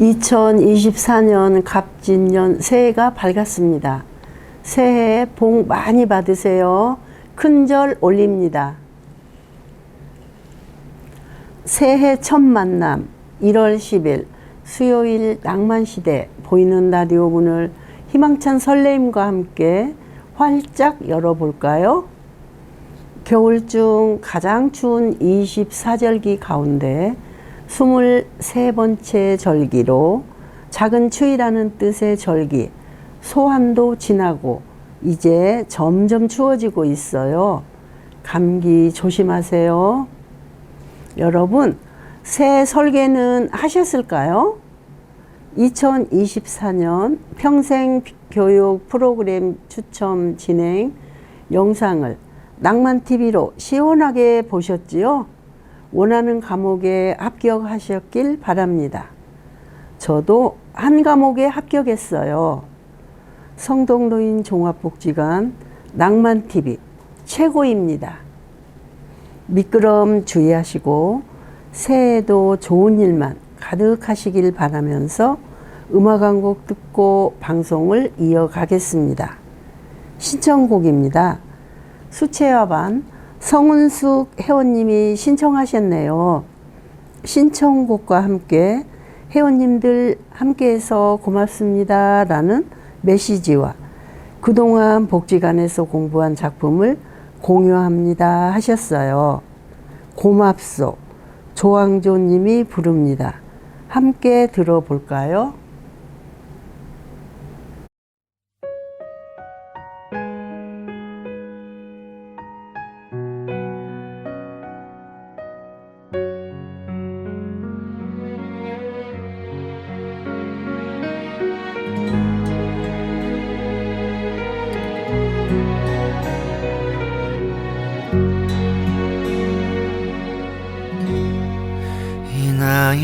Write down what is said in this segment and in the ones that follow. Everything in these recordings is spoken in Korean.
2024년 갑진년 새해가 밝았습니다. 새해 복 많이 받으세요. 큰절 올립니다. 새해 첫 만남 1월 10일 수요일 낭만시대 보이는 라디오 문을 희망찬 설레임과 함께 활짝 열어볼까요? 겨울 중 가장 추운 24절기 가운데 23번째 절기로 작은 추위라는 뜻의 절기 소환도 지나고 이제 점점 추워지고 있어요. 감기 조심하세요. 여러분, 새 설계는 하셨을까요? 2024년 평생 교육 프로그램 추첨 진행 영상을 낭만TV로 시원하게 보셨지요? 원하는 과목에 합격하셨길 바랍니다. 저도 한 과목에 합격했어요. 성동노인 종합복지관 낭만TV 최고입니다. 미끄럼 주의하시고 새해에도 좋은 일만 가득하시길 바라면서 음악 한 곡 듣고 방송을 이어가겠습니다. 신청곡입니다. 수채화반 성은숙 회원님이 신청하셨네요. 신청곡과 함께 회원님들 함께해서 고맙습니다. 라는 메시지와 그동안 복지관에서 공부한 작품을 공유합니다. 하셨어요. 고맙소. 조항조 님이 부릅니다. 함께 들어볼까요?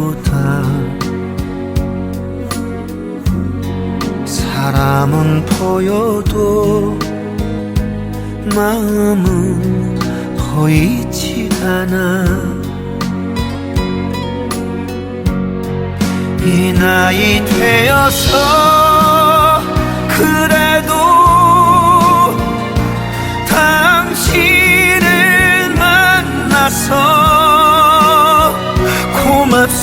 보다 사람은 보여도 마음은 보이지 않아. 이 나이 되어서 그래도 당신을 만나서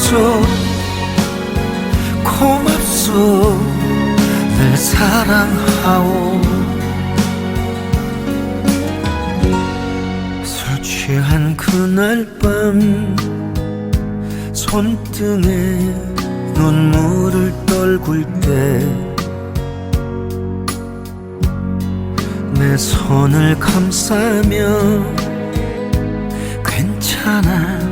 고맙소 고맙소. 늘 사랑하오. 술 취한 그날 밤 손등에 눈물을 떨굴 때 내 손을 감싸며 괜찮아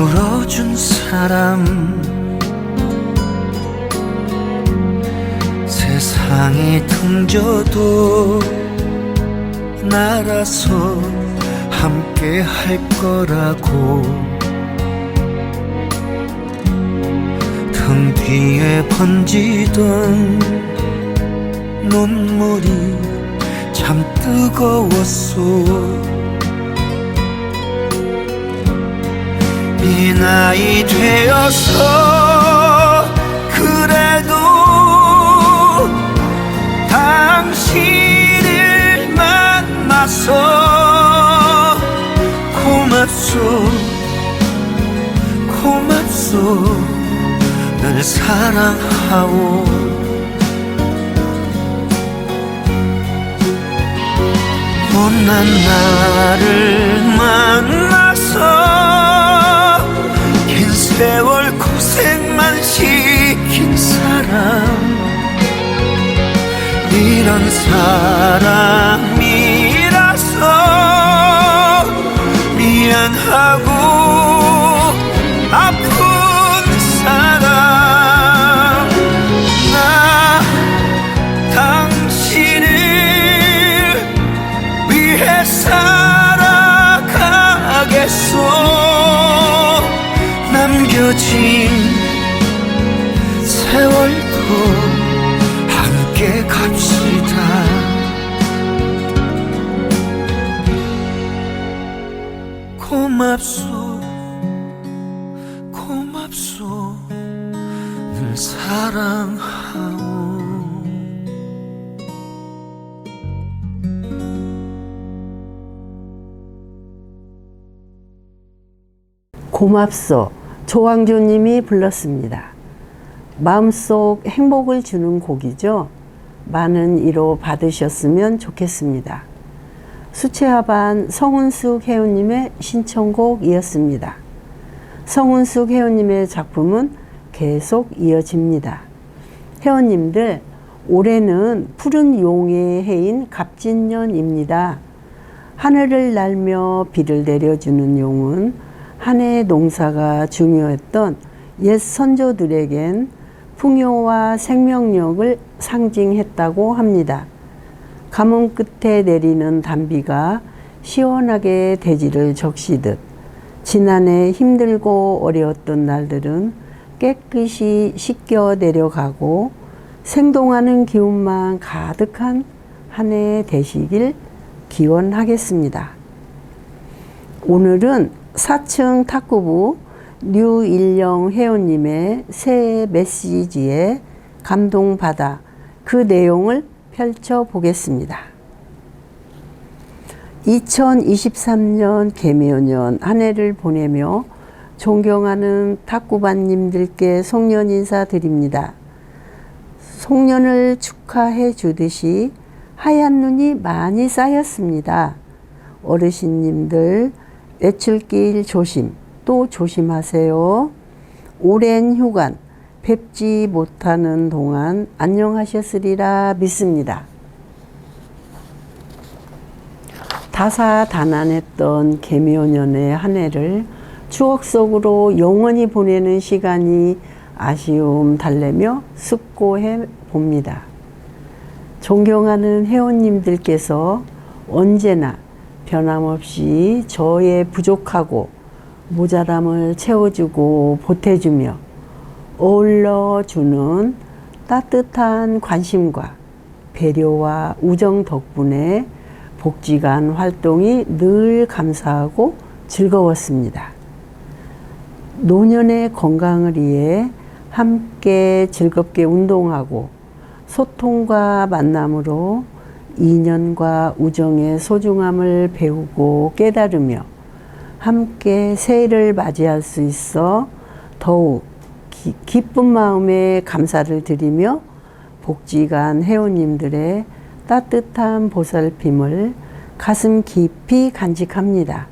울어준 사람. 세상이 등져도 날아서 함께 할 거라고. 등 뒤에 번지던 눈물이 참 뜨거웠소 이 나이 되어서 그래도 당신을 만나서 고맙소 고맙소. 늘 사랑하오. 못난 나를 만나서 긴 세월 고생만 시킨 사람. 이런 사람 고맙소 고맙소 늘 사랑하오 고맙소. 조광조님이 불렀습니다. 마음속 행복을 주는 곡이죠. 많은 이로 받으셨으면 좋겠습니다. 수채화반 성은숙 회원님의 신청곡이었습니다. 성은숙 회원님의 작품은 계속 이어집니다. 회원님들, 올해는 푸른 용의 해인 갑진년입니다. 하늘을 날며 비를 내려주는 용은 한 해의 농사가 중요했던 옛 선조들에겐 풍요와 생명력을 상징했다고 합니다. 가뭄 끝에 내리는 단비가 시원하게 대지를 적시듯 지난해 힘들고 어려웠던 날들은 깨끗이 씻겨 내려가고 생동하는 기운만 가득한 한 해 되시길 기원하겠습니다. 오늘은 4층 탁구부 류일영 회원님의 새해 메시지에 감동받아 그 내용을 펼쳐보겠습니다. 2023년 개묘년 한 해를 보내며 존경하는 탁구반님들께 송년 인사 드립니다. 송년을 축하해 주듯이 하얀 눈이 많이 쌓였습니다. 어르신님들 외출길 조심 또 조심하세요. 오랜 휴관 뵙지 못하는 동안 안녕하셨으리라 믿습니다. 다사다난했던 개묘년의 한 해를 추억 속으로 영원히 보내는 시간이 아쉬움 달래며 숙고해 봅니다. 존경하는 회원님들께서 언제나 변함없이 저의 부족하고 모자람을 채워주고 보태주며 어울러주는 따뜻한 관심과 배려와 우정 덕분에 복지관 활동이 늘 감사하고 즐거웠습니다. 노년의 건강을 위해 함께 즐겁게 운동하고 소통과 만남으로 인연과 우정의 소중함을 배우고 깨달으며 함께 새해를 맞이할 수 있어 더욱 기, 기쁜 마음에 감사를 드리며 복지관 회원님들의 따뜻한 보살핌을 가슴 깊이 간직합니다.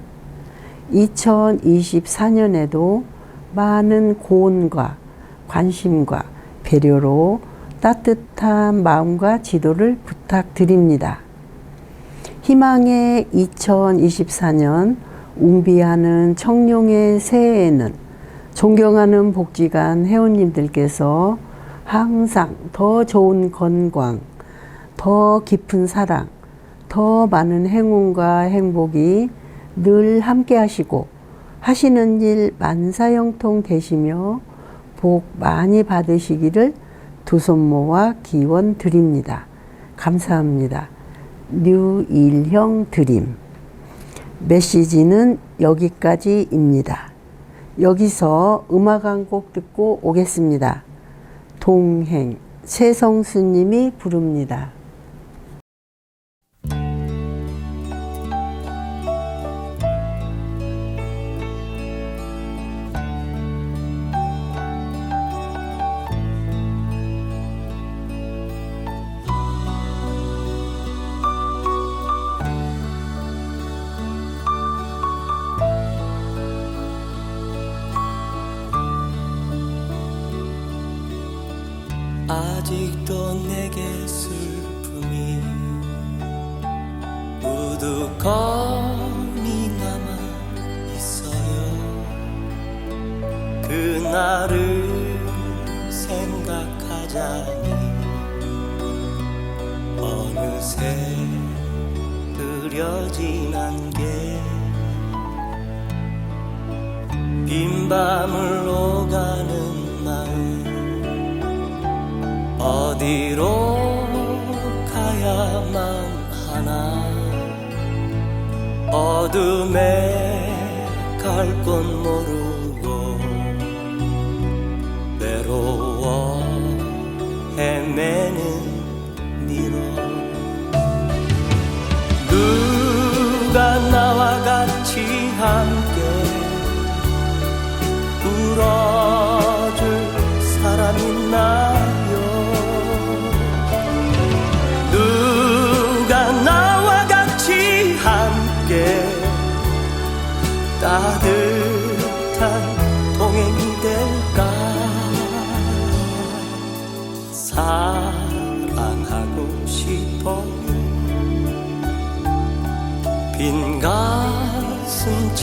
2024년에도 많은 고온과 관심과 배려로 따뜻한 마음과 지도를 부탁드립니다. 희망의 2024년 웅비하는 청룡의 새해에는 존경하는 복지관 회원님들께서 항상 더 좋은 건강, 더 깊은 사랑, 더 많은 행운과 행복이 늘 함께 하시고 하시는 일 만사형통 되시며 복 많이 받으시기를 두 손 모아 기원 드립니다. 감사합니다. 류일형 드림. 메시지는 여기까지입니다. 여기서 음악 한 곡 듣고 오겠습니다. 동행 최성수님이 부릅니다. 아직도 내게 슬픔이 우두커니 남아 있어요. 그날을 생각하자니 어느새 그려진 안개. 빈 밤을 오가 어디로 가야만 하나? 어둠에 갈곳 모르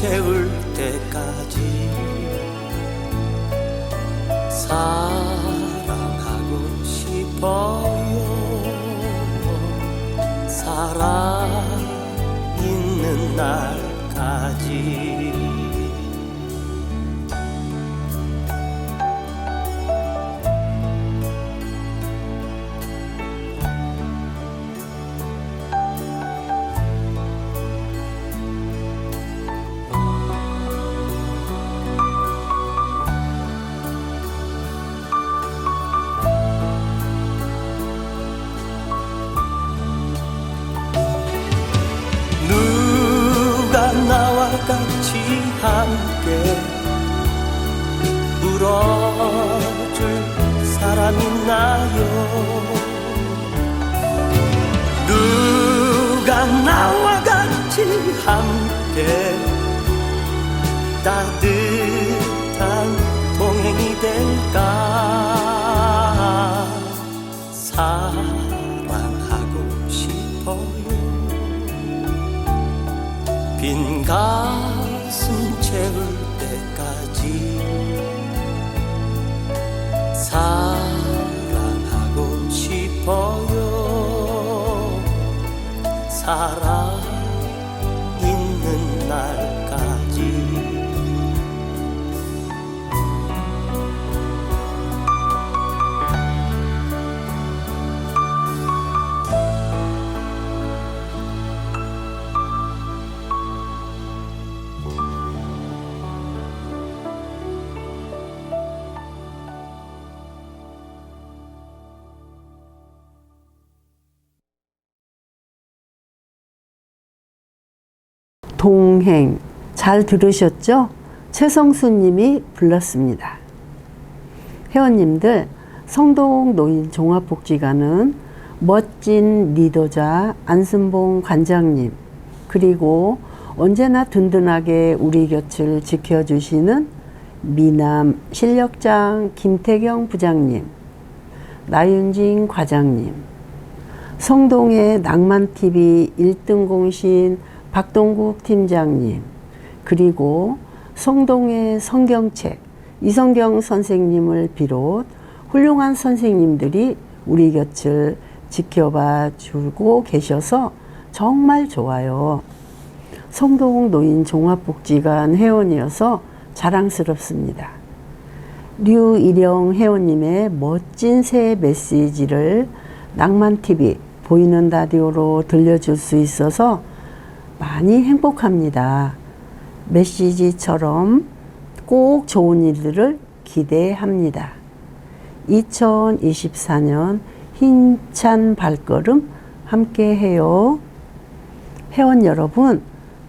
채울 때까지 사랑하고 싶어요. 살아 있는 날 함께 따뜻한 동행이 될까? 사랑하고 싶어요. 빈 가슴 채울 때까지 사랑하고 싶어요. 살아 동행 잘 들으셨죠? 최성수 님이 불렀습니다. 회원님들 성동 노인 종합복지관은 멋진 리더자 안순봉 관장님 그리고 언제나 든든하게 우리 곁을 지켜주시는 미남 실력장 김태경 부장님 나윤진 과장님 성동의 낭만TV 1등 공신 박동국 팀장님, 그리고 성동의 성경책 이성경 선생님을 비롯 훌륭한 선생님들이 우리 곁을 지켜봐 주고 계셔서 정말 좋아요. 성동 노인 종합복지관 회원이어서 자랑스럽습니다. 류일영 회원님의 멋진 새 메시지를 낭만TV 보이는 라디오로 들려줄 수 있어서 많이 행복합니다. 메시지처럼 꼭 좋은 일들을 기대합니다. 2024년 힘찬 발걸음 함께 해요. 회원 여러분,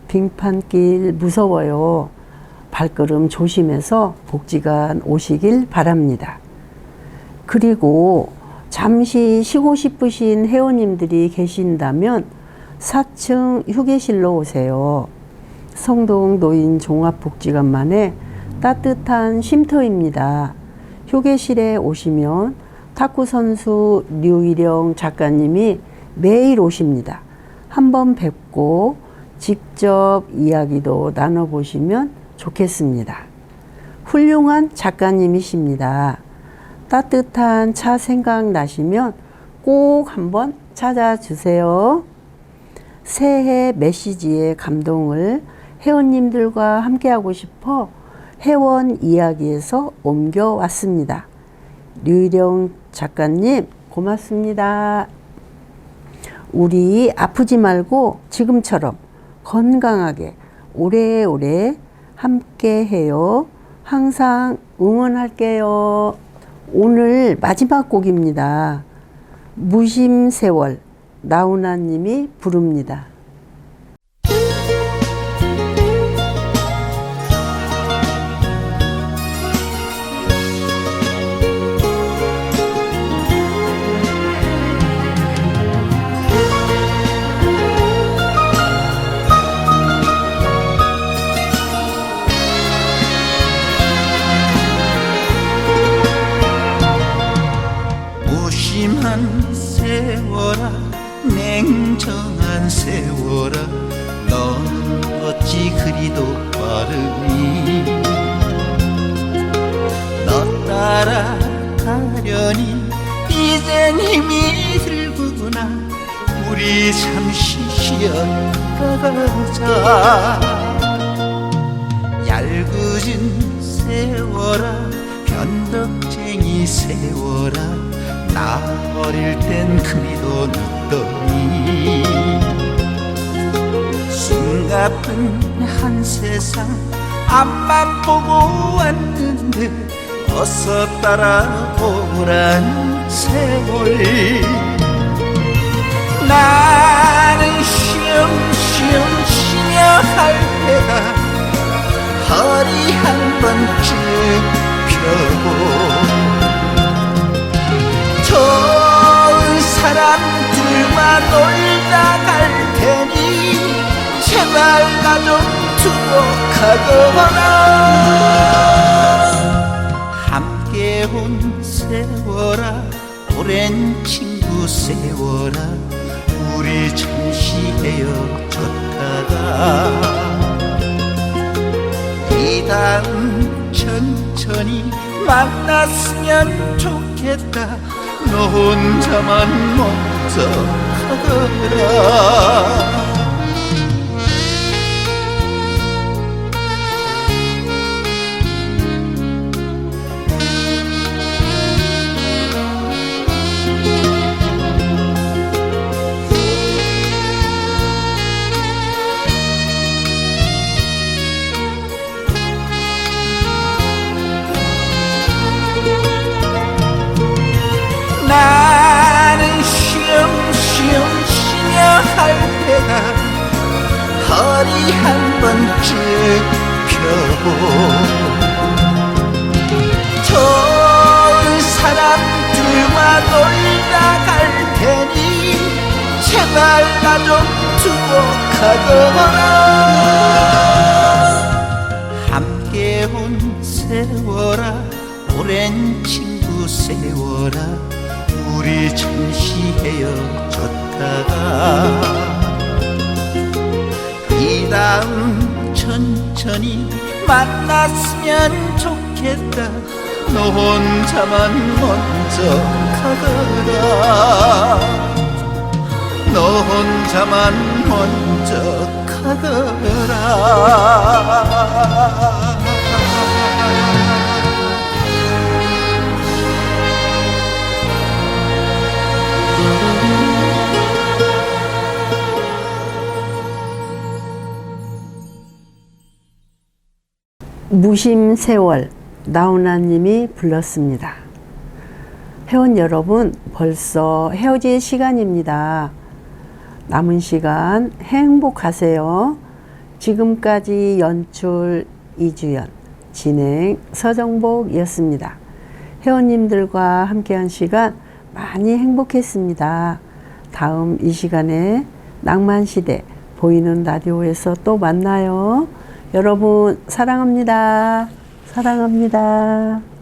빙판길 무서워요. 발걸음 조심해서 복지관 오시길 바랍니다. 그리고 잠시 쉬고 싶으신 회원님들이 계신다면 4층 휴게실로 오세요. 성동 노인 종합복지관만의 따뜻한 쉼터입니다. 휴게실에 오시면 탁구 선수 류일영 작가님이 매일 오십니다. 한번 뵙고 직접 이야기도 나눠보시면 좋겠습니다. 훌륭한 작가님이십니다. 따뜻한 차 생각나시면 꼭 한번 찾아주세요. 새해 메시지의 감동을 회원님들과 함께하고 싶어 회원 이야기에서 옮겨왔습니다. 류일영 작가님 고맙습니다. 우리 아프지 말고 지금처럼 건강하게 오래오래 함께 해요. 항상 응원할게요. 오늘 마지막 곡입니다. 무심세월 나훈아님이 부릅니다. 냉정한 세월아 넌 어찌 그리도 빠르니? 너 따라가려니 이젠 힘이 들구나. 우리 잠시 쉬어가자. 얄궂은 세월아 변덕쟁이 세월아 나 어릴 땐 그리도 늦더니 숨가쁜 한 세상 앞만 보고 왔는데 어서 따라오란 세월. 나는 쉬엄쉬엄 쉬며 할 때다 허리 한 번쯤 펴고 놀다 갈 테니 제발 나 좀 두고 가거라. 함께 온 세월아 오랜 친구 세월아 우리 잠시 헤어졌다가. 이 다음 천천히 만났으면 좋겠다. 너 혼자만 먼저 가거라 허리 한 번쯤 펴고 좋은 사람들과 놀다 갈 테니 제발 나 좀 두고 가거라. 함께 온 세월아 오랜 친구 세월아 우리 잠시 헤어졌다가. 이 다음 천천히 만났으면 좋겠다. 너 혼자만 먼저 가거라. 너 혼자만 먼저 가거라 무심 세월 나훈아님이 불렀습니다. 회원 여러분 벌써 헤어질 시간입니다. 남은 시간 행복하세요. 지금까지 연출 이주연, 진행 서정복이었습니다. 회원님들과 함께한 시간 많이 행복했습니다. 다음 이 시간에 낭만시대 보이는 라디오에서 또 만나요. 여러분 사랑합니다. 사랑합니다.